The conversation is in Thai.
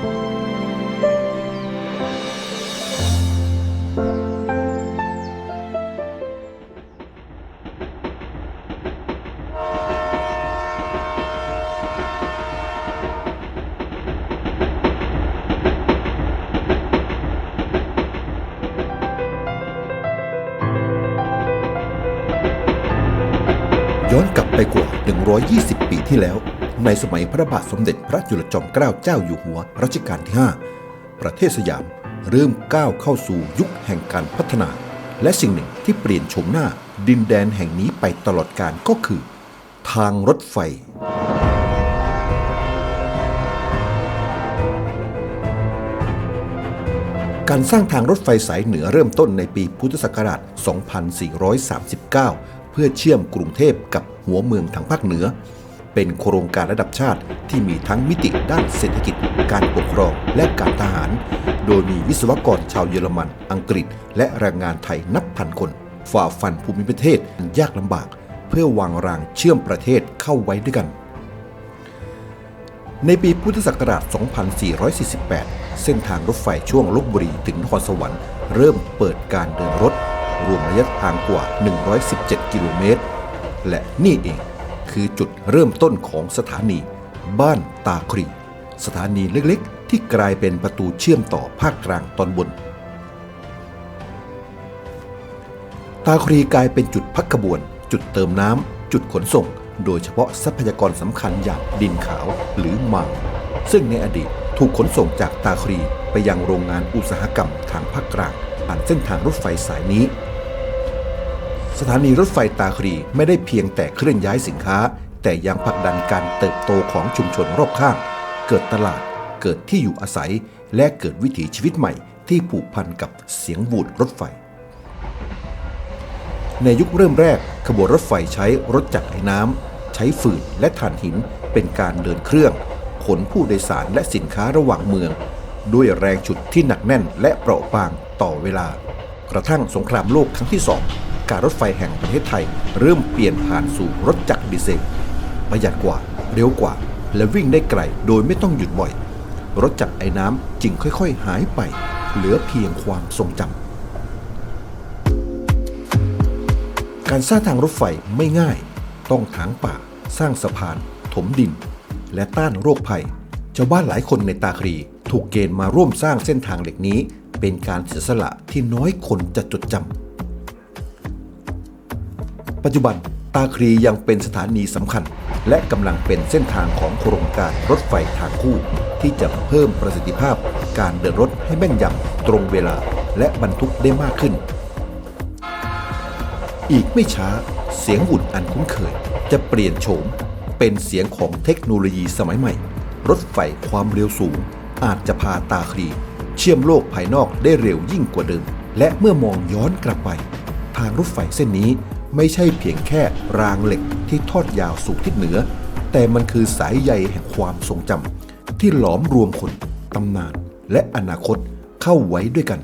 ย้อนกลับไปกว่า 120 ปีที่แล้ว ในสมัยพระบาทสมเด็จพระจุลจอมเกล้าเจ้าอยู่หัวรัชกาลที่ 5 ประเทศสยามเริ่มก้าวเข้าสู่ยุคแห่งการพัฒนา และสิ่งหนึ่งที่เปลี่ยนโฉมหน้าดินแดนแห่งนี้ไปตลอดกาลก็คือ ทางรถไฟ การสร้างทางรถไฟสายเหนือเริ่มต้นในปีพุทธศักราช 2439 เพื่อเชื่อมกรุงเทพกับหัวเมืองทางภาคเหนือ เป็นโครงการระดับชาติที่มีทั้งมิติด้านเศรษฐกิจ การปกครองและการทหาร โดยมีวิศวกรชาวเยอรมัน อังกฤษ และแรงงานไทยนับพันคน ฝ่าฟันภูมิประเทศอันยากลำบาก เพื่อวางรางเชื่อมประเทศเข้าไว้ด้วยกัน ในปีพุทธศักราช 2448 เส้นทางรถไฟช่วงลบบุรีถึงนครสวรรค์เริ่มเปิดการเดินรถ รวมระยะทางกว่า 117 กิโลเมตร และนี่เอง คือจุดเริ่มต้นของสถานี บ้านตาครี สถานีเล็กๆ ที่กลายเป็นประตูเชื่อมต่อภาคกลางตอนบน ตาครีกลายเป็นจุดพักขบวน จุดเติมน้ำจุดขนส่ง โดยเฉพาะทรัพยากรสำคัญอย่างดินขาวหรือหมากซึ่งในอดีตถูกขนส่งจากตาครีไปยังโรงงานอุตสาหกรรมทางภาคกลางผ่านเส้นทางรถไฟสายนี้ สถานีรถไฟตาครีไม่ได้เพียงแต่เคลื่อนย้ายสินค้า แต่ยังผลักดันการเติบโตของชุมชนรอบข้าง เกิดตลาด เกิดที่อยู่อาศัย และเกิดวิถีชีวิตใหม่ที่ผูกพันกับเสียงบูดรถไฟ ในยุคเริ่มแรก ขบวนรถไฟใช้รถจักรไอ้น้ำใช้ฟืนและถ่านหินเป็นการเดินเครื่อง ขนผู้โดยสารและสินค้าระหว่างเมือง ด้วยแรงฉุดที่หนักแน่นและเปราะบางต่อเวลา กระทั่งสงครามโลกครั้งที่สอง การรถไฟแห่งประเทศไทย เริ่มเปลี่ยนผ่านสู่รถจักรดีเซลประหยัดกว่า เร็วกว่า และวิ่งได้ไกลโดยไม่ต้องหยุดบ่อย รถจักรไอ้น้ำจึงค่อยๆ หายไป เหลือเพียงความทรงจำการสร้างทางรถไฟไม่ง่าย ต้องถางป่า สร้างสะพาน ถมดิน และต้านโรคภัยชาวบ้านหลายคนในตาครีถูกเกณฑ์มาร่วมสร้างเส้นทางเหล็กนี้เป็นการเสียสละที่น้อยคนจะจดจำ ปัจจุบันตาครียังเป็นสถานีสำคัญ และกำลังเป็นเส้นทางของโครงการรถไฟทางคู่ ที่จะเพิ่มประสิทธิภาพ การเดินรถให้แม่นยำตรงเวลาและบรรทุกได้มากขึ้น อีกไม่ช้าเสียงหุ่นอันคุ้นเคย จะเปลี่ยนโฉม เป็นเสียงของเทคโนโลยีสมัยใหม่ รถไฟความเร็วสูง อาจจะพาตาครี เชื่อมโลกภายนอกได้เร็วยิ่งกว่าเดิม และเมื่อมองย้อนกลับไป ทางรถไฟเส้นนี้ ไม่ใช่เพียงแค่รางเหล็กที่ทอดยาวสู่ทิศเหนือ แต่มันคือสายใยแห่งความทรงจำที่หลอมรวมคนตำนานและอนาคตเข้าไว้ด้วยกัน